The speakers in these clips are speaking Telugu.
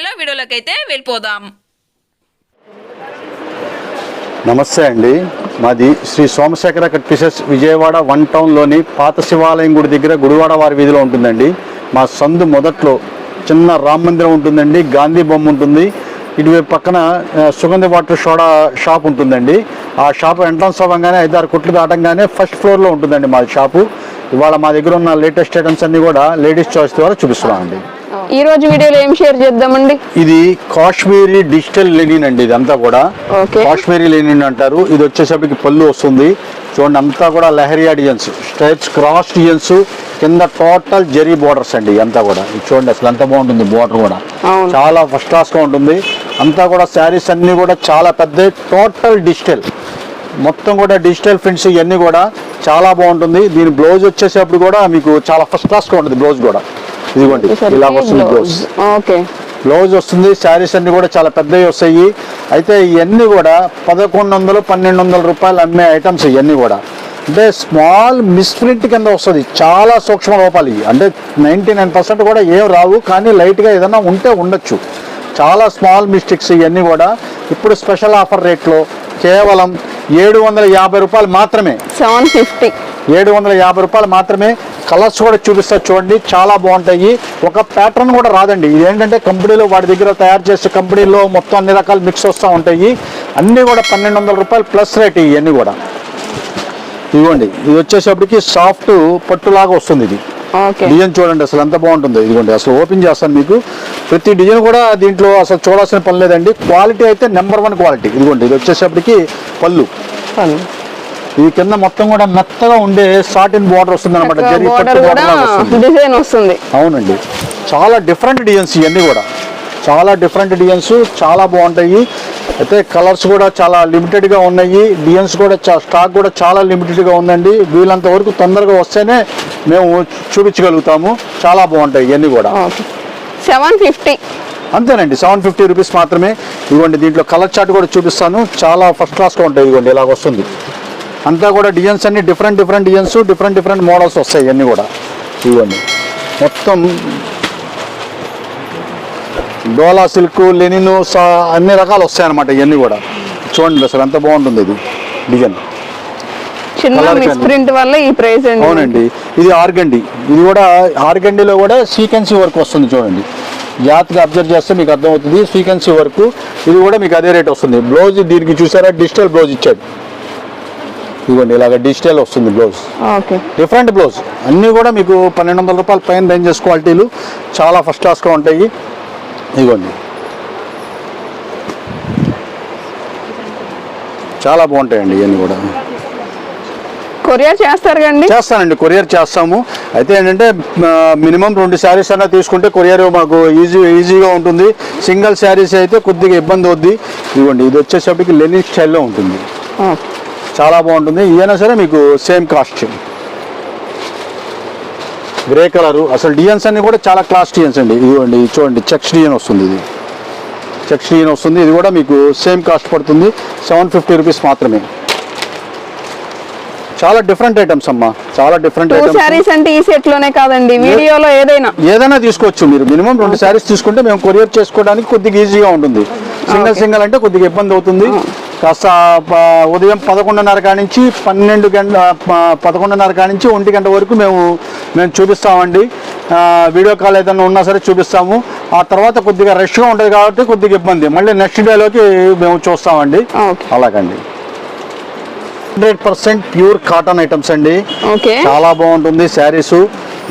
చెల్లో వీడియోలోకి అయితే వెళ్ళిపోదాం. నమస్తే అండి. మాది Shri Somasekhara cut pieces Vijayawada one టౌన్లోని పాత శివాలయం గుడి దగ్గర గుడివాడ వారి వీధిలో ఉంటుందండి. మా సందు మొదట్లో చిన్న రామ మందిరం ఉంటుందండి గాంధీ బొమ్మ ఉంటుంది. ఇటువైపు పక్కన సుగంధ వాటర్ సోడా షాప్ ఉంటుందండి. ఆ షాప్ ఎంట్రన్స్ అవ్వగానే ఐదారు కొట్లు దాటంగానే ఫస్ట్ ఫ్లోర్లో ఉంటుందండి మా షాపు. ఇవాళ మా దగ్గర ఉన్న లేటెస్ట్ ఐటమ్స్ అన్నీ కూడా లేడీస్ చాయిస్ ద్వారా చూపిస్తున్నామండి. ఈ రోజు వీడియోలో ఏం షేర్ చేద్దామండి? ఇది కాశ్మీరీ డిజిటల్ లెనిన్ అండి ఇదంతా కూడా. ఓకే. కాశ్మీరీ లెనిన్ అంటారు. ఇది వచ్చేసరికి పళ్ళు వస్తుంది. చూడండి అంతా కూడా leheriya designs straights cross designs కింద టోటల్ జరీ బోర్డర్స్ అండి అంతా కూడా. ఇది చూడండి అసలు ఎంత బాగుంటుంది బోర్డర్ కూడా. చాలా ఫస్ట్ క్లాస్గా ఉంటుంది. అంతా కూడా శారీస్ అన్ని కూడా చాలా పెద్ద టోటల్ డిజిటల్. మొత్తం కూడా డిజిటల్ ప్రింట్స్ ఇవన్నీ కూడా చాలా బాగుంటుంది. దీని బ్లౌజ్ వచ్చేసేప్పుడు కూడా మీకు చాలా ఫస్ట్ క్లాస్గా ఉంటుంది బ్లౌజ్ కూడా. ఇదిగోండి ఇలా వస్తుంది బ్లౌజ్ ఓకే. బ్లౌజ్ వస్తుంది శారీస్ అన్ని కూడా చాలా పెద్దవి వస్తాయి. అయితే ఇవన్నీ కూడా పదకొండు వందలు పన్నెండు వందల రూపాయలు అమ్మే ఐటమ్స్ ఇవన్నీ కూడా. అంటే స్మాల్ మిస్ప్రింట్ కింద వస్తుంది. చాలా సూక్ష్మ లోపాలు ఇవి. అంటే నైంటీ నైన్ పర్సెంట్ కూడా ఏం రావు కానీ లైట్గా ఏదైనా ఉంటే ఉండొచ్చు. చాలా స్మాల్ మిస్టేక్స్ ఇవన్నీ కూడా. ఇప్పుడు స్పెషల్ ఆఫర్ రేట్లో కేవలం ఏడు వందల యాభై రూపాయలు మాత్రమే. Seven fifty. ఏడు వందల యాభై రూపాయలు మాత్రమే కలర్స్ కూడా చూపిస్తా చూడండి. చాలా బాగుంటాయి. ఒక ప్యాటర్న్ కూడా రాదండి. ఇది ఏంటంటే కంపెనీలో వాడి దగ్గర తయారు చేసే కంపెనీలో మొత్తం అన్ని రకాల మిక్స్ వస్తూ ఉంటాయి. అన్నీ కూడా పన్నెండు వందల రూపాయలు ప్లస్ రేట్ ఇవన్నీ కూడా. ఇదిగోండి. ఇది వచ్చేసప్పటికి సాఫ్ట్ పట్టులాగా వస్తుంది ఇది. డిజైన్ చూడండి అసలు ఎంత బాగుంటుందో. ఇదిగోండి. అసలు ఓపెన్ చేస్తాను మీకు. ప్రతి డిజైన్ కూడా దీంట్లో అసలు చూడాల్సిన పని లేదండి. క్వాలిటీ అయితే నెంబర్ వన్ క్వాలిటీ ఇదిగోండి. ఇది వచ్చేసప్పటికి పళ్ళు. ఇది కింద మొత్తం కూడా మెత్తగా ఉండే సాటిన్ బోర్డర్ వస్తుంది అనమాట. డిజైన్ వస్తుంది. అవునండి. చాలా డిఫరెంట్ డిజైన్స్ ఇవన్నీ కూడా. చాలా డిఫరెంట్ డిజైన్స్ చాలా బాగుంటాయి. అయితే కలర్స్ కూడా చాలా లిమిటెడ్గా ఉన్నాయి. డిజైన్స్ కూడా స్టాక్ కూడా చాలా లిమిటెడ్గా ఉందండి. వీళ్ళంత వరకు తొందరగా వస్తేనే మేము చూపించగలుగుతాము. చాలా బాగుంటాయి ఇవన్నీ కూడా. సెవెన్ ఫిఫ్టీ అంతేనండి. సెవెన్ ఫిఫ్టీ రూపీస్ మాత్రమే. ఇదిగోండి దీంట్లో కలర్ చార్ట్ కూడా చూపిస్తాను. చాలా ఫస్ట్ క్లాస్గా ఉంటాయి. ఇదిగోండి ఇలాగ వస్తుంది. అంతా కూడా డిజైన్స్ అన్ని different different designs different different models వస్తాయి ఇవన్నీ కూడా. ఇదిగోండి మొత్తం డోలా సిల్క్ లెనిన్ సా అన్ని రకాలు వస్తాయి అన్నమాట ఇవన్నీ కూడా. చూడండి అసలు ఎంత బాగుంటుంది ఇది డిజైన్. ప్రింట్ వల్ల ఈ ప్రైస్ అవునండి. ఇది ఆర్గండి. ఇది కూడా ఆర్గండిలో కూడా సీకెన్సీ వర్క్ వస్తుంది చూడండి. జాగ్రత్తగా అబ్జర్వ్ చేస్తే మీకు అర్థమవుతుంది సీకెన్సీ వర్క్. ఇది కూడా మీకు అదే రేట్ వస్తుంది. బ్లౌజ్ దీనికి చూసారా? డిజిటల్ బ్లౌజ్ ఇచ్చాడు. ఇదిగోండి ఇలాగ డిజిటల్ వస్తుంది బ్లౌజ్ డిఫరెంట్ బ్లౌజ్ అన్నీ కూడా మీకు పన్నెండు వందల రూపాయల పైన రేంజెస్ క్వాలిటీలు చాలా ఫస్ట్ క్లాస్గా ఉంటాయి. ఇదిగోండి. చాలా బాగుంటాయండి ఇవన్నీ కూడా. కొరియర్ చేస్తారు కండి చేస్తానండి కొరియర్ చేస్తాము. అయితే ఏంటంటే మినిమం రెండు శారీస్ అన్నా తీసుకుంటే కొరియర్ మాకు ఈజీ ఈజీగా ఉంటుంది. సింగిల్ శారీస్ అయితే కొద్దిగా ఇబ్బంది అవుద్ది. ఇదిగోండి ఇది వచ్చేసరికి లెనిన్ స్టైల్లో ఉంటుంది. చాలా బాగుంటుంది. ఇదైనా సరే మీకు సేమ్ కాస్ట్ గ్రే కలరు అసలు డిజైన్స్ అన్ని కూడా చాలా క్లాస్ డిజైన్స్ అండి. ఇదిగోండి ఇది చూడండి చెక్స్ డిజైన్ వస్తుంది ఇది. చెక్స్ డిజైన్ వస్తుంది. ఇది కూడా మీకు సేమ్ కాస్ట్ పడుతుంది. సెవెన్ ఫిఫ్టీ రూపీస్ మాత్రమే. చాలా డిఫరెంట్ ఐటమ్స్ అమ్మా. చాలా డిఫరెంట్ శారీస్ అంటే ఈ సెట్లోనే కాదండి. వీడియోలో ఏదైనా. ఏదైనా తీసుకోవచ్చు మీరు. మినిమం రెండు శారీస్ తీసుకుంటే మేము కొరియర్ చేసుకోవడానికి కొద్దిగా ఈజీగా ఉంటుంది. సింగిల్ సింగిల్ అంటే కొద్దిగా ఇబ్బంది అవుతుంది. కాస్త ఉదయం పదకొండున్నర కాడి నుంచి పన్నెండు గంట పదకొండున్నర కాడి నుంచి ఒంటి గంట వరకు మేము మేము చూపిస్తామండి. వీడియో కాల్ ఏదైనా ఉన్నా సరే చూపిస్తాము. ఆ తర్వాత కొద్దిగా రష్గా ఉంటుంది కాబట్టి కొద్దిగా ఇబ్బంది. మళ్ళీ నెక్స్ట్ డేలోకి మేము చూస్తామండి. అలాగండి. Hundred percent pure cotton items అండి. ఓకే. చాలా బాగుంటుంది శారీస్.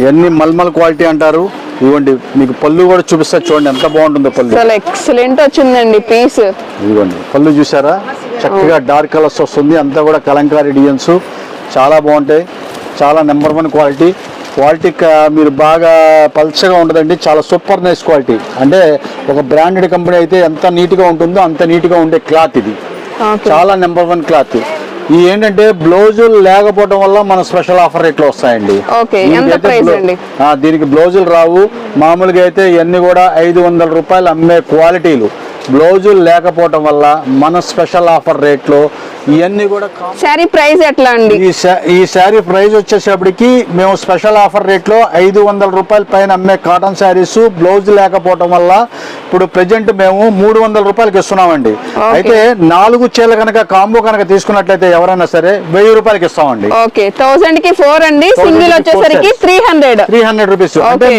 ఇవన్నీ మల్మల్ క్వాలిటీ అంటారు. ఇవ్వండి. మీకు పళ్ళు కూడా చూపిస్తా చూడండి ఎంత బాగుంటుందో పళ్ళు. అసలు ఎక్సలెంట్ వచ్చిందండి పీస్ ఇదిగోండి. పళ్ళు చూసారా చక్కగా డార్క్ కలర్స్ వస్తుంది అంతా కూడా కలంకారీ డిజైన్స్ చాలా బాగుంటాయి. చాలా నెంబర్ వన్ క్వాలిటీ క్వాలిటీ మీరు బాగా పల్చగా ఉండదండి చాలా సూపర్ నైస్ క్వాలిటీ అంటే ఒక బ్రాండెడ్ కంపెనీ అయితే ఎంత నీట్గా ఉంటుందో అంత నీట్గా ఉండే క్లాత్ ఇది. చాలా నెంబర్ వన్ క్లాత్ ఈ ఏంటంటే బ్లౌజులు లేకపోవడం వల్ల మన స్పెషల్ ఆఫర్ రేట్లు వస్తాయండి. దీనికి బ్లౌజులు రావు. మామూలుగా అయితే ఇవన్నీ కూడా ఐదు వందల రూపాయలు అమ్మే క్వాలిటీలు. బ్లౌజులు లేకపోవడం వల్ల మన స్పెషల్ ఆఫర్ రేట్లో ఇవన్నీ కూడా శారీ ప్రైస్ ఎట్లా అండి? ఈ శారీ ప్రైస్ వచ్చేసేపటికి మేము స్పెషల్ ఆఫర్ రేట్లో ఐదు వందల రూపాయల పైన అమ్మే కాటన్ శారీస్ బ్లౌజ్ లేకపోవడం వల్ల ఇప్పుడు ప్రెజెంట్ మేము మూడు వందల రూపాయలకి ఇస్తున్నామండి. అయితే నాలుగు చీరలు కనుక కాంబో కనుక తీసుకున్నట్లయితే ఎవరైనా సరే వెయ్యి రూపాయలకి ఇస్తామండి. ఓకే. థౌసండ్కి ఫోర్ అండి. 1000 సింగిల్ వచ్చేసరికి. Three hundred three hundred rupees అంటే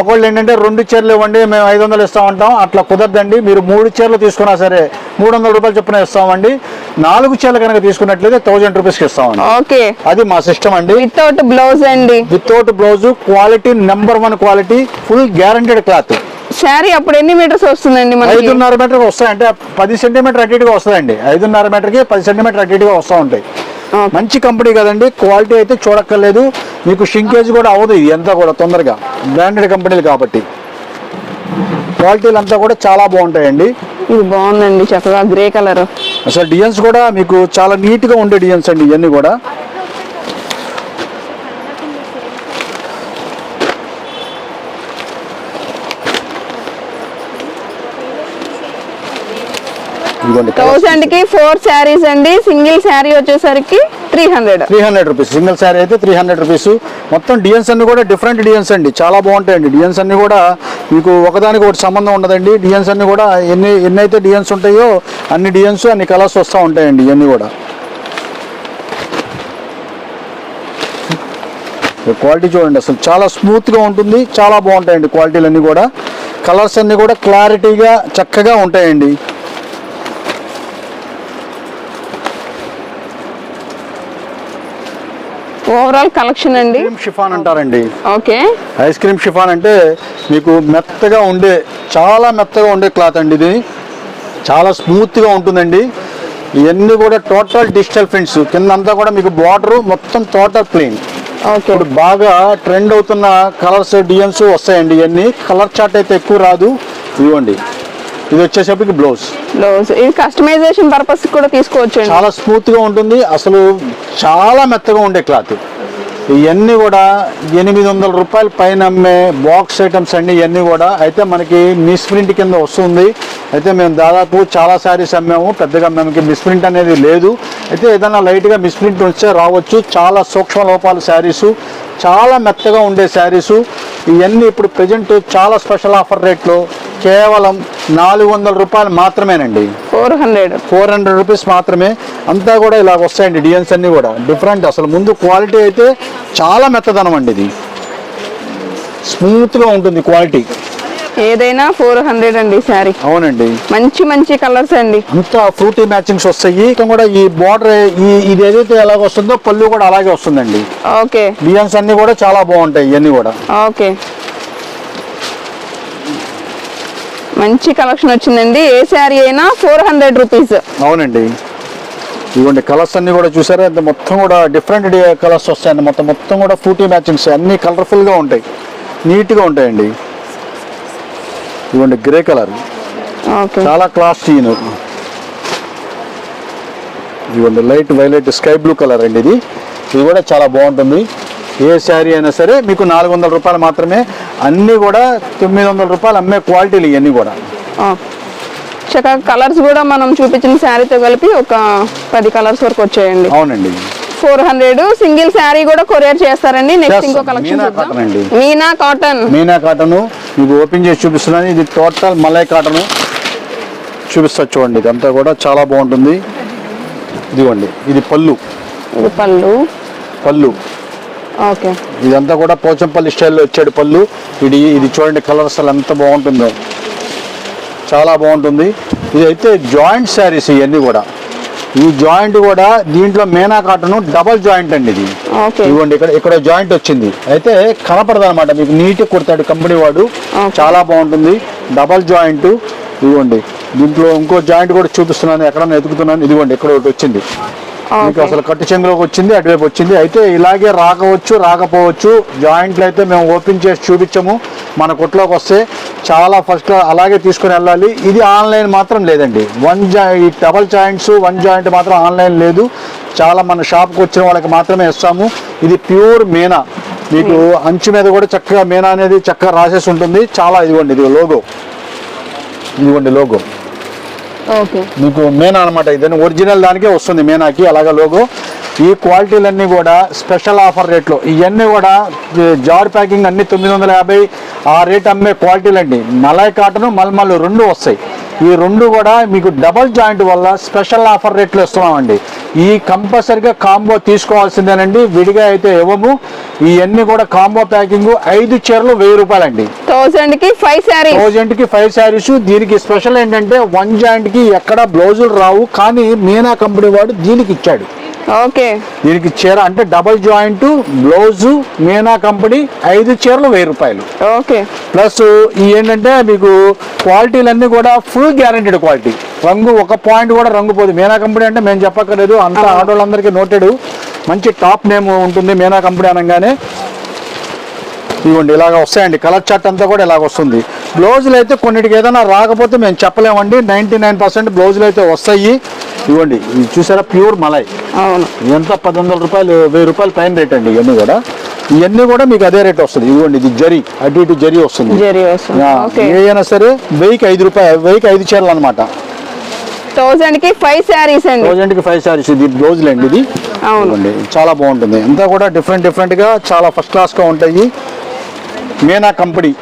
ఒకళ్ళు ఏంటంటే రెండు చీరలు ఇవ్వండి మేము ఐదు వందలు ఇస్తా ఉంటాం అట్లా కుదరదండి. మీరు మూడు చీరలు తీసుకున్నా సరే మూడు వందల రూపాయలు చొప్పున ఇస్తామండి. నాలుగు చీరలు కనుక తీసుకున్నట్లయితే థౌజండ్ రూపీస్కి ఇస్తామండి. ఓకే. అది మా సిస్టమ్ అండి. వితౌట్ బ్లౌజ్ అండి. Without blouse quality number one quality full guaranteed cloth. Sari అప్పుడు ఎన్ని మీటర్స్ వస్తుందండి మనకి? ఐదున్నర మీటర్ వస్తాయి అంటే పది సెంటీమీటర్ ఇటుగా వస్తుందండి. ఐదున్నర మీటర్కి పది సెంటీమీటర్ ఇటుగా వస్తూ ఉంటాయి. మంచి కంపెనీ కదండి. క్వాలిటీ అయితే చూడక్కర్లేదు. మీకు షింకేజ్ కూడా అవ్వదు ఇది అంతా కూడా తొందరగా. బ్రాండెడ్ కంపెనీలు కాబట్టి. క్వాలిటీలు అంతా కూడా చాలా బాగుంటాయండి. ఇది బాగుందండి చక్కగా గ్రే కలర్. అసలు డిజైన్స్ కూడా మీకు చాలా నీట్గా ఉండే డిజైన్స్ అండి ఇవన్నీ కూడా. ఇదిగోండి థౌసండ్కి ఫోర్ శారీస్ అండి సింగిల్ శారీ వచ్చేసరికి three hundred. Three hundred rupees single sari అయితే త్రీ హండ్రెడ్ రూపీస్. మొత్తం డిజైన్స్ అన్ని కూడా డిఫరెంట్ డిజైన్స్ అండి చాలా బాగుంటాయండి. డిజైన్స్ అన్ని కూడా మీకు ఒకదానికి ఒకటి సంబంధం ఉండదండి. డిజైన్స్ అన్ని కూడా ఎన్ని ఎన్నైతే డిజైన్స్ ఉంటాయో అన్ని డిజైన్స్ అన్ని కలర్స్ వస్తూ ఉంటాయండి ఇవన్నీ కూడా. క్వాలిటీ చూడండి అసలు చాలా స్మూత్గా ఉంటుంది. చాలా బాగుంటాయండి క్వాలిటీలు అన్నీ కూడా. కలర్స్ అన్నీ కూడా క్లారిటీగా చక్కగా ఉంటాయండి. ఓవరాల్ కలెక్షన్ అండి? షిఫాన్ అంటారండి. ఓకే. ఐస్ క్రీమ్ షిఫాన్ అంటే మీకు మెత్తగా ఉండే చాలా మెత్తగా ఉండే క్లాత్ అండి ఇది. చాలా స్మూత్గా ఉంటుందండి. ఇవన్నీ కూడా టోటల్ డిజిటల్ ప్రింట్స్ కింద అంతా కూడా మీకు బార్డర్ మొత్తం టోటల్ ప్లెయిన్ ఓకే. ఇప్పుడు బాగా ట్రెండ్ అవుతున్న కలర్స్ డిజైన్స్ వస్తాయండి ఇవన్నీ. కలర్ చార్ట్ అయితే ఎక్కువ రాదు. ఇవ్వండి. ఇది వచ్చేసరికి బ్లౌజ్. బ్లౌజ్. ఇది కస్టమైజేషన్ పర్పస్ కూడా తీసుకోవచ్చు చాలా స్మూత్గా ఉంటుంది. అసలు చాలా మెత్తగా ఉండే క్లాత్ ఇవన్నీ కూడా ఎనిమిది వందల రూపాయల పైన అమ్మే బాక్స్ ఐటమ్స్ అండి ఇవన్నీ కూడా. అయితే మనకి మిస్ప్రింట్ కింద వస్తుంది. అయితే మేము దాదాపు చాలా శారీస్ అమ్మాము. పెద్దగా మనకి మిస్ప్రింట్ అనేది లేదు. అయితే ఏదైనా లైట్గా మిస్ప్రింట్ వస్తే రావచ్చు. చాలా సూక్ష్మ లోపాల శారీసు చాలా మెత్తగా ఉండే శారీసు ఇవన్నీ ఇప్పుడు ప్రజెంట్ చాలా స్పెషల్ ఆఫర్ రేట్లో కేవలం నాలుగు వందల రూపాయలు మాత్రమేనండి. Four hundred. Four hundred rupees మాత్రమే. అంతా కూడా ఇలా వస్తాయండి డిజైన్స్ అన్నీ కూడా. డిఫరెంట్ అసలు ముందు క్వాలిటీ అయితే చాలా మెత్తదనం అండి ఇది. స్మూత్గా ఉంటుంది క్వాలిటీ. ఏదైనా ఫోర్ హండ్రెడ్ అండి శారీ అవునండి. మంచి మంచి కలర్స్ అండి. అంతా ఫ్రూటీ మ్యాచింగ్స్ వస్తాయి. ఇంకా కూడా ఈ బార్డర్ ఈ ఇది ఏదైతే ఎలాగ వస్తుందో పళ్ళు కూడా అలాగే వస్తుందండి. ఓకే. డిజైన్స్ అన్నీ కూడా చాలా బాగుంటాయి ఇవన్నీ కూడా. ఓకే. మంచి కలెక్షన్ వచ్చిందండి. ఏ శారీ అయినా ఫోర్ హండ్రెడ్ రూపీస్. అవునండి. ఇవ్వండి కలర్స్ అన్ని కూడా చూసారా? మొత్తం కూడా డిఫరెంట్ కలర్స్ వస్తాయండి. మొత్తం మొత్తం కూడా ఫ్రూటీ మ్యాచింగ్స్. అన్ని కలర్ఫుల్గా ఉంటాయి. నీట్గా ఉంటాయండి. ఇవ్వండి గ్రే కలర్. చాలా క్లాస్ చీన్ ఇవ్వండి light violet sky blue colour అండి ఇది. ఇది కూడా చాలా బాగుంటుంది. ఏ శారీ అయినా సరే మీకు నాలుగు వందల రూపాయలు మాత్రమే అన్నీ కూడా తొమ్మిది వందల రూపాయలు అమ్మే క్వాలిటీలు ఇవన్నీ కూడా. చక్కగా కలర్స్ కూడా మనం చూపించిన శారీతో కలిపి ఒక పది కలర్స్ వరకు వచ్చాయండి. అవునండి. ఫోర్ హండ్రెడ్ సింగిల్ శారీ కూడా కొరియర్ చేస్తారండి. నెక్స్ట్ ఇంకో. Collection Meena cotton. Meena cotton. Meena cotton మీకు ఓపెన్ చేసి చూపిస్తున్నాను. ఇది టోటల్ మలై కాటను చూపిస్తా చూడండి. ఇదంతా కూడా చాలా బాగుంటుంది. ఇదిగోండి. ఇది పళ్ళు. ఇది పళ్ళు. పళ్ళు. ఇదంతా కూడా పోచంపల్లి స్టైల్లో వచ్చాడు పళ్ళు. ఇది ఇది చూడండి కలర్ అసలు ఎంత బాగుంటుందో. చాలా బాగుంటుంది. ఇది అయితే జాయింట్ శారీస్ ఇవన్నీ కూడా. ఈ జాయింట్ కూడా దీంట్లో మేనా కాటన్ డబల్ జాయింట్ అండి ఇది. ఓకే. ఇవ్వండి ఇక్కడ ఇక్కడ జాయింట్ వచ్చింది. అయితే కనపడదు అనమాట మీకు నీట్ కుడతాడు కంపెనీ వాడు. చాలా బాగుంటుంది. Double joint. ఇదిగోండి దీంట్లో ఇంకో జాయింట్ కూడా చూపిస్తున్నాను ఎక్కడన్నా ఎదుగుతున్నాను. ఇదిగోండి ఇక్కడ ఒకటి వచ్చింది. మీకు అసలు కట్టు చెంగులోకి వచ్చింది అటువైపు వచ్చింది. అయితే ఇలాగే రాకపోవచ్చు రాకపోవచ్చు. జాయింట్లు అయితే మేము ఓపెన్ చేసి చూపించము. మన కొట్లోకి వస్తే చాలా ఫస్ట్ అలాగే తీసుకుని వెళ్ళాలి. ఇది ఆన్లైన్ మాత్రం లేదండి. వన్ జా ఈ డబల్ జాయింట్స్ వన్ జాయింట్ మాత్రం ఆన్లైన్ లేదు. చాలా మన షాప్కి వచ్చిన వాళ్ళకి మాత్రమే ఇస్తాము. ఇది ప్యూర్ మీనా. మీకు అంచు మీద కూడా చక్కగా మీనా అనేది చక్కగా రాసేసి ఉంటుంది. చాలా ఇదిగోండి ఇది లోగో ఇదిగోండి లోగో మీకు మేనా అనమాట ఇదని ఒరిజినల్ దానికే వస్తుంది మేనాకి అలాగా లోగో ఈ క్వాలిటీలన్నీ కూడా స్పెషల్ ఆఫర్ రేట్లో. ఇవన్నీ కూడా జార్ ప్యాకింగ్ అన్ని తొమ్మిది వందల యాభై ఆ రేట్ అమ్మే క్వాలిటీలు అండి మలాయ్ కాటన్ మల్మల్ రెండు వస్తాయి. ఈ రెండు కూడా మీకు డబల్ జాయింట్ వల్ల స్పెషల్ ఆఫర్ రేట్లు ఇస్తున్నామండి. ఈ కంపల్సరిగా కాంబో తీసుకోవాల్సిందేనండి. విడిగా అయితే ఇవ్వము. ఇవన్నీ కూడా కాంబో ప్యాకింగ్ ఐదు చీరలు వెయ్యి రూపాయలండి. థౌసండ్కి ఫైవ్ శారీ థౌజండ్కి ఫైవ్ శారీస్. దీనికి స్పెషల్ ఏంటంటే వన్ జాయింట్కి ఎక్కడ బ్లౌజులు రావు. కానీ మీనా కంపెనీ వాడు దీనికి ఇచ్చాడు. ఓకే. దీనికి చీర అంటే double joint blouse Meena company ఐదు చీరలు వెయ్యి రూపాయలు. ఓకే. ప్లస్ ఈ ఏంటంటే మీకు క్వాలిటీలన్నీ కూడా ఫుల్ గ్యారంటీడ్ క్వాలిటీ. రంగు ఒక పాయింట్ కూడా రంగు పోదు. మీనా కంపెనీ అంటే మేము చెప్పక్కర్లేదు. అంతా ఆడవాళ్ళందరికీ నోటెడ్. మంచి టాప్ నేమ్ ఉంటుంది మీనా కంపెనీ అనగానే. ఇవ్వండి ఇలాగ వస్తాయండి. కలర్ చార్ట్ అంతా కూడా ఇలాగ వస్తుంది. బ్లౌజులు అయితే కొన్నిటికి ఏదైనా రాకపోతే మేము చెప్పలేమండి. నైంటీ నైన్ పర్సెంట్ బ్లౌజులు అయితే వస్తాయి. ఇవ్వండి ఇది చూసారా? ప్యూర్ మలై. అవును. ఎంత? పది వందల రూపాయలు వెయ్యి రూపాయలు పైన రేట్ అండి ఇవన్నీ కూడా. ఇవన్నీ కూడా మీకు అదే రేట్ వస్తుంది. ఇదిగోండి ఇది జరి. అటు ఇటు జరి వస్తుంది. జెరీ వస్తుంది. ఆ, ఓకే. ఏ అయినా సరే వెయ్యికి ఐదు రూపాయలు వెయ్యికి ఐదు చీరలు అనమాట కి ఫైవ్ శారీస్ అండి. థౌజండ్కి ఫైవ్ సారీస్ ఇది బ్లౌజులు అండి ఇది. అవును. ఇదిగోండి చాలా బాగుంటుంది. అంతా కూడా డిఫరెంట్ డిఫరెంట్గా చాలా ఫస్ట్ క్లాస్గా ఉంటాయి. మీనా కంపెనీ.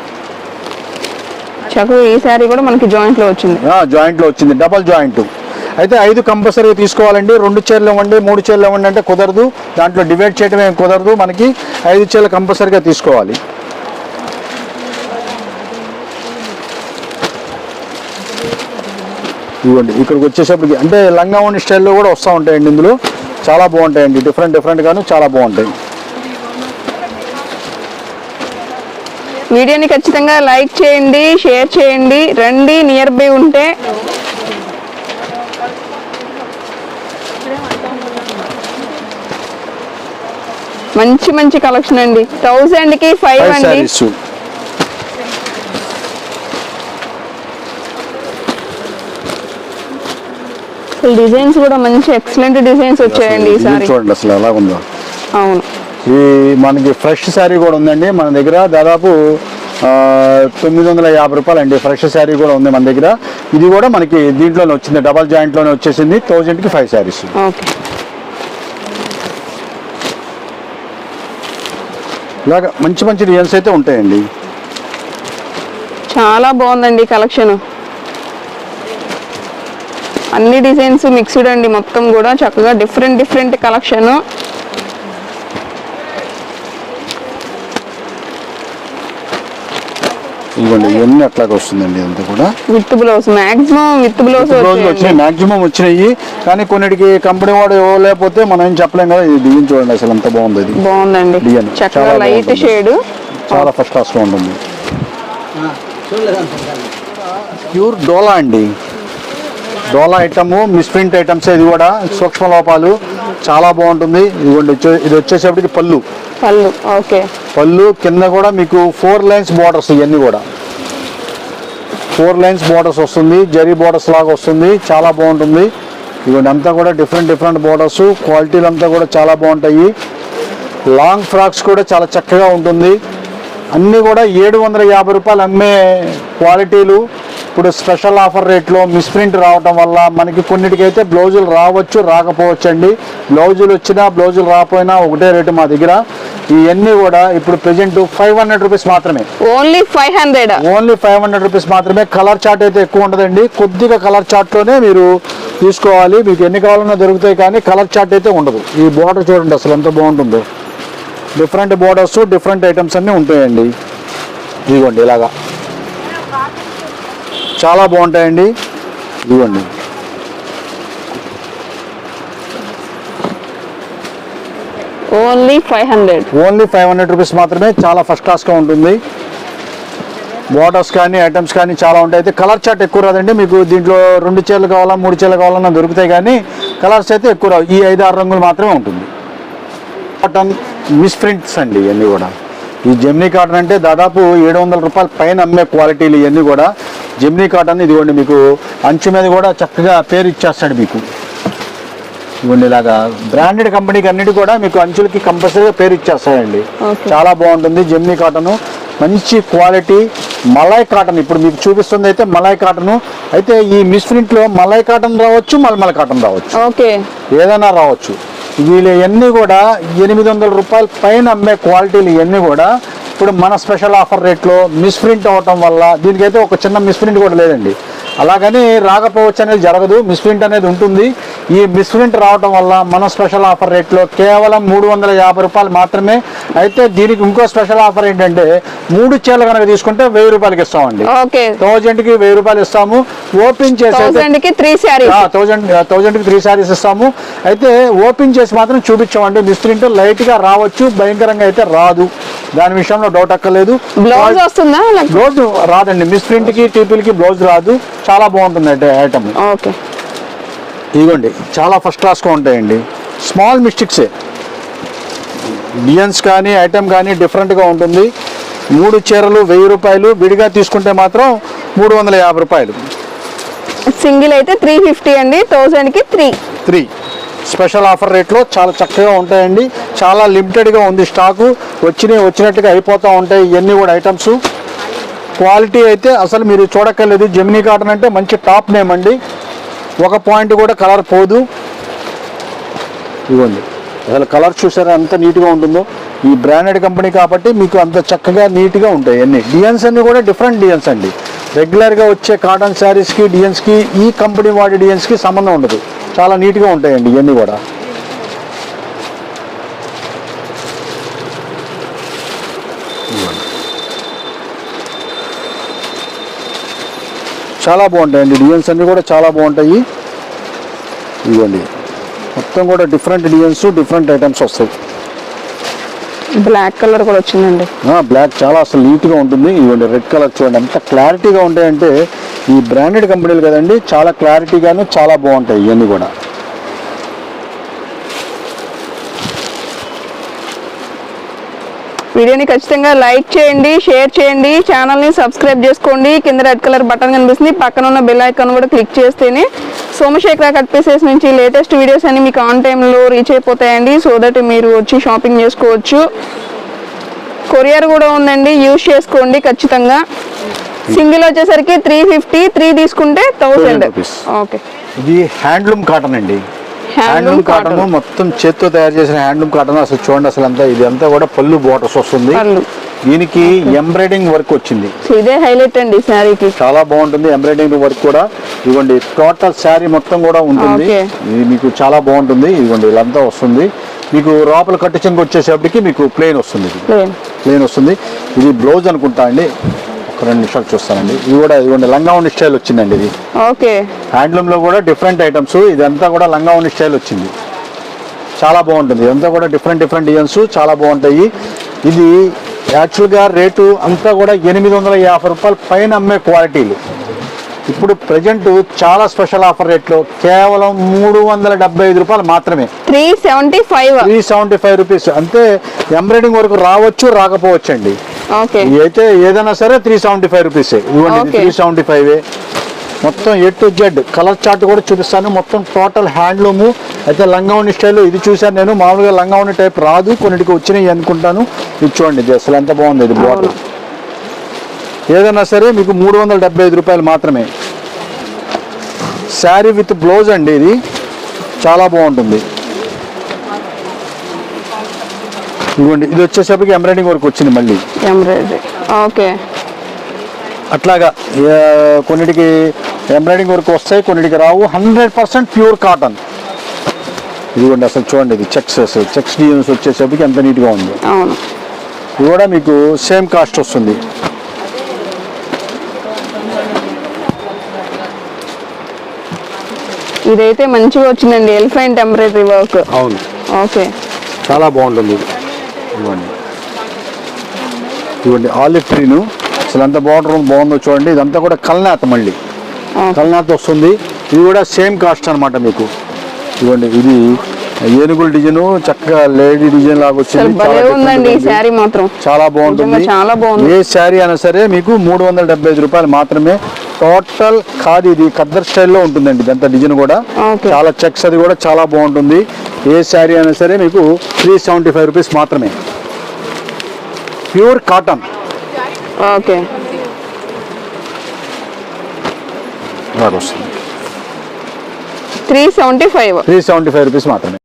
చక్కగా ఈ శారీ కూడా మనకి జాయింట్లో వచ్చింది. జాయింట్లో వచ్చింది. డబల్ జాయింట్ అయితే ఐదు కంపల్సరీ తీసుకోవాలండి. రెండు చీరలు ఇవ్వండి మూడు చీరలు ఇవ్వండి అంటే కుదరదు. దాంట్లో డివైడ్ చేయడం ఏం కుదరదు. మనకి ఐదు చీరలు కంపల్సరీగా తీసుకోవాలి. ఇవ్వండి. ఇక్కడికి వచ్చేసప్పటికి అంటే లంగా ఉండి స్టైల్లో కూడా వస్తూ ఉంటాయండి ఇందులో. చాలా బాగుంటాయండి. డిఫరెంట్ డిఫరెంట్గాను చాలా బాగుంటాయి. వీడియోని ఖచ్చితంగా లైక్ చేయండి షేర్ చేయండి. రండి నియర్ బై ఉంటే. మంచి మంచి కలెక్షన్ అండి. థౌసండ్కి ఫైవ్ అండి. డిజైన్స్ కూడా మంచి ఎక్సలెంట్ డిజైన్స్ వచ్చాయండి ఈసారి చూడండి అసలు ఎలా ఉందో. అవును. ఈ మనకి ఫ్రెష్ శారీ కూడా ఉందండి. మన దగ్గర దాదాపు తొమ్మిది వందల యాభై రూపాయలు అండి ఫ్రెష్ శారీ కూడా ఉంది మన దగ్గర. ఇది కూడా మనకి దీంట్లోనే వచ్చింది డబల్ జాయింట్లోనే వచ్చేసింది థౌజండ్కి ఫైవ్ శారీస్ ఇలాగ మంచి మంచి డిజైన్స్ అయితే ఉంటాయండి. చాలా బాగుందండి కలెక్షన్. అన్ని డిజైన్స్ మిక్స్డ్ అండి మొత్తం కూడా చక్కగా డిఫరెంట్ డిఫరెంట్ కలెక్షన్. ఇదిగోండి ఇవన్నీ అట్లాగే వస్తుందండి ఇదంతా కూడా. With blouse maximum with blouse వచ్చినాయి మాక్సిమం వచ్చినాయి. కానీ కొన్నిటికి కంపెనీ వాడు ఇవ్వలేకపోతే మనం ఏం చెప్పలేం కదా ఇది డిజైన్ చూడండి అసలు ఎంత బాగుంది ఇది. బాగుందండి. డిజైన్ చాలా లైట్. షేడ్ చాలా ఫస్ట్ క్లాస్లో ఉంటుంది. ప్యూర్ డోలా అండి. డోలా ఐటమ్ మిస్ప్రింట్ ఐటమ్స్ ఇది కూడా సూక్ష్మ లోపాలు. చాలా బాగుంటుంది. ఇదిగోండి ఇది వచ్చేసేపటికి పళ్ళు. పళ్ళు ఓకే. పళ్ళు కింద కూడా మీకు ఫోర్ లైన్స్ బార్డర్స్ ఇవన్నీ కూడా. ఫోర్ లైన్స్ బార్డర్స్ వస్తుంది జరీ బార్డర్స్ లాగా వస్తుంది చాలా బాగుంటుంది. ఇవన్నీ అంతా కూడా డిఫరెంట్ డిఫరెంట్ బార్డర్స్ క్వాలిటీలు అంతా కూడా చాలా బాగుంటాయి. లాంగ్ ఫ్రాక్స్ కూడా చాలా చక్కగా ఉంటుంది. అన్నీ కూడా ఏడు వందల యాభై రూపాయలు అమ్మే క్వాలిటీలు. ఇప్పుడు స్పెషల్ ఆఫర్ రేట్లో మిస్ప్రింట్ రావటం వల్ల మనకి కొన్నిటికైతే బ్లౌజులు రావచ్చు రాకపోవచ్చు అండి బ్లౌజులు వచ్చినా బ్లౌజులు రాకపోయినా ఒకటే రేటు మా దగ్గర. ఇవన్నీ కూడా ఇప్పుడు ప్రజెంట్ ఫైవ్ హండ్రెడ్ రూపీస్ మాత్రమే. Only five hundred only five hundred rupees మాత్రమే. కలర్ చార్ట్ అయితే ఎక్కువ ఉండదండి. కొద్దిగా కలర్ చార్ట్లోనే మీరు తీసుకోవాలి. మీకు ఎన్ని కావాలన్నా దొరుకుతాయి కానీ కలర్ చార్ట్ అయితే ఉండదు. ఈ బోర్డర్ చూడండి అసలు ఎంత బాగుంటుందో. డిఫరెంట్ బోర్డర్స్ డిఫరెంట్ ఐటమ్స్ అన్నీ ఉంటాయండి. ఇదిగోండి ఇలాగా. చాలా బాగుంటాయండి. ఇదిగోండి. Only five hundred. Only five hundred rupees మాత్రమే చాలా ఫస్ట్ క్లాస్గా ఉంటుంది. బార్డర్స్ కానీ ఐటమ్స్ కానీ చాలా ఉంటాయి. అయితే కలర్ చార్ట్ ఎక్కువ రాదండి. మీకు దీంట్లో రెండు చీరలు కావాలా మూడు చీరలు కావాలన్నా దొరుకుతాయి కానీ కలర్స్ అయితే ఎక్కువ రావు. ఈ ఐదు ఆరు రంగులు మాత్రమే ఉంటుంది. కాటన్ మిస్ ప్రింట్స్ అండి ఇవన్నీ కూడా. ఈ జెమ్నీ కాటన్ అంటే దాదాపు ఏడు వందల రూపాయల పైన అమ్మే క్వాలిటీలు ఇవన్నీ కూడా. జెమ్నీ కాటన్ ఇదిగోండి మీకు అంచు మీద కూడా చక్కగా పేరు ఇచ్చేస్తాడు మీకు. ఇవ్వండి ఇలాగా బ్రాండెడ్ కంపెనీకి అన్నిటి కూడా మీకు అంచులకి కంపల్సరీగా పేరు ఇచ్చేస్తాయండి. చాలా బాగుంటుంది జెమ్నీ కాటన్. మంచి క్వాలిటీ మలాయ్ కాటన్. ఇప్పుడు మీకు చూపిస్తుంది అయితే మలాయ్ కాటన్. అయితే ఈ మిస్ ప్రింట్లో మలాయ్ కాటన్ రావచ్చు మల్మల్ కాటన్ రావచ్చు. ఓకే. ఏదైనా రావచ్చు. వీళ్ళు ఇవన్నీ కూడా ఎనిమిది వందల రూపాయల పైన అమ్మే క్వాలిటీలు ఇవన్నీ కూడా ఇప్పుడు మన స్పెషల్ ఆఫర్ రేట్లో మిస్ప్రింట్ అవ్వటం వల్ల దీనికైతే ఒక చిన్న మిస్ప్రింట్ కూడా లేదండి. అలాగని రాకపోవచ్చు అనేది జరగదు. మిస్ప్రింట్ అనేది ఉంటుంది. ఈ మిస్ప్రింట్ రావటం వల్ల మన స్పెషల్ ఆఫర్ రేట్లో కేవలం మూడు వందల యాభై రూపాయలు మాత్రమే. అయితే దీనికి ఇంకో స్పెషల్ ఆఫర్ ఏంటంటే మూడు చీరలు కనుక తీసుకుంటే వెయ్యి రూపాయలకి ఇస్తామండి. ఓకే. థౌజండ్కి వెయ్యి రూపాయలు ఇస్తాము. ఓపెన్ చేసి థౌసండ్కి త్రీ శారీస్ థౌజండ్ ఇస్తాము. అయితే ఓపెన్ చేసి మాత్రం చూపించామండి. మిస్ప్రింట్ లైట్గా రావచ్చు భయంకరంగా అయితే రాదు. దాని విషయంలో డౌట్ అక్కర్లేదు. బ్లౌజ్ వస్తుందా బ్లౌజ్ రాదండి. మిస్ప్రింట్కి టీపీలకి బ్లౌజ్ రాదు. చాలా బాగుంటుంది ఐటమ్. ఓకే. ఇదిగోండి చాలా ఫస్ట్ క్లాస్గా ఉంటాయండి. స్మాల్ మిస్టేక్సే డిజైన్స్ కానీ ఐటమ్ కానీ డిఫరెంట్గా ఉంటుంది. మూడు చీరలు వెయ్యి రూపాయలు విడిగా తీసుకుంటే మాత్రం మూడు వందల యాభై రూపాయలు. సింగిల్ అయితే త్రీ ఫిఫ్టీ అండి థౌసండ్కి త్రీ త్రీ స్పెషల్ ఆఫర్ రేట్లో చాలా చక్కగా ఉంటాయండి. చాలా లిమిటెడ్గా ఉంది స్టాకు వచ్చినవి వచ్చినట్టుగా అయిపోతూ ఉంటాయి ఇవన్నీ కూడా ఐటమ్స్ క్వాలిటీ అయితే అసలు మీరు చూడక్కర్లేదు. జెమినీ కాటన్ అంటే మంచి టాప్ నేమ్ అండి. ఒక పాయింట్ కూడా కలర్ పోదు. ఇవ్వండి. అసలు కలర్ చూసారా ఎంత నీట్గా ఉంటుందో? ఈ బ్రాండెడ్ కంపెనీ కాబట్టి మీకు అంత చక్కగా నీట్గా ఉంటాయి అన్ని. డిజైన్స్ అన్నీ కూడా డిఫరెంట్ డిజైన్స్ అండి. రెగ్యులర్గా వచ్చే కాటన్ శారీస్కి డిజైన్స్కి ఈ కంపెనీ వాడి డిజైన్స్కి సంబంధం ఉండదు. చాలా నీట్గా ఉంటాయండి ఇవన్నీ కూడా. చాలా బాగుంటాయండి. డిజైన్స్ అన్నీ కూడా చాలా బాగుంటాయి. ఇవ్వండి మొత్తం కూడా డిఫరెంట్ డిజైన్స్ డిఫరెంట్ ఐటమ్స్ వస్తాయి. బ్లాక్ కలర్ కూడా వచ్చిందండి. బ్లాక్ చాలా అసలు నీట్గా ఉంటుంది. ఇవ్వండి రెడ్ కలర్ చూడండి. ఎంత క్లారిటీగా ఉంటాయంటే ఈ బ్రాండెడ్ కంపెనీలు కదండి చాలా క్లారిటీగాను చాలా బాగుంటాయి ఇవన్నీ కూడా. వీడియోని ఖచ్చితంగా లైక్ చేయండి షేర్ చేయండి ఛానల్ని సబ్స్క్రైబ్ చేసుకోండి. కింద రెడ్ కలర్ బటన్ కనిపిస్తుంది. పక్కన ఉన్న బెల్ ఐకాన్ కూడా క్లిక్ చేస్తేనే సోమశేఖర కట్ పీసెస్ నుంచి లేటెస్ట్ వీడియోస్ అన్ని మీకు ఆన్ టైంలో రీచ్ అయిపోతాయండి. సో దట్ మీరు వచ్చి షాపింగ్ చేసుకోవచ్చు. కొరియర్ కూడా ఉందండి. యూజ్ చేసుకోండి ఖచ్చితంగా. సింగిల్ వచ్చేసరికి త్రీ ఫిఫ్టీ త్రీ తీసుకుంటే థౌసండ్. ఓకే ఇది హ్యాండ్లూమ్ కాటన్ అండి. హ్యాండ్లూమ్ కాటన్ మొత్తం చేత్తో తయారు చేసిన హ్యాండ్లూమ్ కాటన్ అసలు చూడండి అసలు అంతా ఇది అంతా కూడా పళ్ళు బోటర్స్ వస్తుంది. దీనికి ఎంబ్రాయిడింగ్ వర్క్ వచ్చింది. ఇదే హైలైట్ అండి శారీకి. చాలా బాగుంటుంది ఎంబ్రాయిడింగ్ వర్క్ కూడా. ఇదిగోండి టోటల్ శారీ మొత్తం కూడా ఉంటుంది. ఇది మీకు చాలా బాగుంటుంది. ఇదిగోండి ఇదంతా వస్తుంది. మీకు లోపల కట్టు చెంగు వచ్చేసేపటికి మీకు ప్లేన్ వస్తుంది ప్లేన్ ప్లేన్ వస్తుంది. ఇది బ్లౌజ్ అనుకుంటా అండి. రెండు నిమిషాలు చూస్తానండి. ఇది కూడా ఇదిగోండి లంగా ఉండి స్టైల్ వచ్చిందండి ఇది. ఓకే. హ్యాండ్లూమ్లో కూడా డిఫరెంట్ ఐటమ్స్ ఇదంతా కూడా లంగా ఉండి స్టైల్ వచ్చింది. చాలా బాగుంటుంది. ఇదంతా కూడా డిఫరెంట్ డిఫరెంట్ డిజైన్స్ చాలా బాగుంటాయి. ఇది యాక్చువల్గా రేటు అంతా కూడా ఎనిమిది వందల యాభై రూపాయల పైన అమ్మే క్వాలిటీలు ఇప్పుడు ప్రజెంట్ చాలా స్పెషల్ ఆఫర్ రేట్లో కేవలం మూడు వందల డెబ్బై ఐదు రూపాయలు మాత్రమే. Three seventy five three seventy five rupees అంతే ఎంబ్రాయిడింగ్ వరకు రావచ్చు రాకపోవచ్చు అండి ఇవి అయితే ఏదైనా సరే త్రీ సెవెంటీ ఫైవ్ రూపీస్ ఇవ్వండి. త్రీ సెవెంటీ ఫైవ్ మొత్తం A to Z colour chart కూడా చూపిస్తాను. మొత్తం టోటల్ హ్యాండ్లూము అయితే లంగావని స్టైల్ ఇది చూశాను నేను. మామూలుగా లంగావని టైప్ రాదు. కొన్నిటికి వచ్చినాయి అనుకుంటాను. ఇది చూడండి ఇది అసలు ఎంత బాగుంది ఇది బాటిల్ ఏదైనా సరే మీకు మూడు వందల డెబ్బై ఐదు రూపాయలు మాత్రమే. శారీ విత్ బ్లౌజ్ అండి ఇది. చాలా బాగుంటుంది. ఇదిగోండి ఇది వచ్చేసరికి ఎంబ్రాయిడింగ్ వర్క్ వచ్చింది మళ్ళీ. Embroidery okay. అట్లాగా కొన్నిటికి ఎంబ్రాయిడింగ్ వర్క్ వస్తాయి కొన్నిటికి రావు. హండ్రెడ్ పర్సెంట్ ప్యూర్ కాటన్ ఇదిగోండి అసలు చూడండి ఇది చెక్స్ చెక్స్ డిజైన్స్ వచ్చేసరికి ఎంత నీట్గా ఉంది. అవును. ఇది కూడా మీకు సేమ్ కాస్ట్ వస్తుంది. ఇదైతే మంచిగా వచ్చిందండి. ఎలిఫెంట్ ఎంబ్రాయిడరీ వర్క్ అవును. ఓకే. చాలా బాగుంటుంది. ఇది ఇవ్వండి. ఇవ్వండి ఆలివ్ ట్రీను. అసలు ఎంత బార్డర్ బాగుందో చూడండి. ఇదంతా కూడా కల్నాథ్ మళ్ళీ. కల్నాథ్ వస్తుంది. ఇది కూడా సేమ్ కాస్ట్ అనమాట మీకు. ఇదిగోండి ఇది ఏనుగుల డిజైన్. చక్కగా లేడీ డిజైన్ లాగా వచ్చింది. చాలా బాగుంటుంది. చాలా బాగుంది. ఏ శారీ అయినా సరే మీకు మూడు వందల డెబ్బై ఐదు రూపాయలు మాత్రమే. టోటల్ ఖాదీ ఇది ఖద్దర్ స్టైల్లో ఉంటుందండి. ఇదంతా డిజైన్ కూడా. చాలా చెక్స్ అది కూడా చాలా బాగుంటుంది. ఏ శారీ అయినా సరే మీకు త్రీ సెవెంటీ ఫైవ్ రూపీస్ మాత్రమే. Pure cotton. Okay. Three seventy five. Three seventy five rupees మాత్రమే.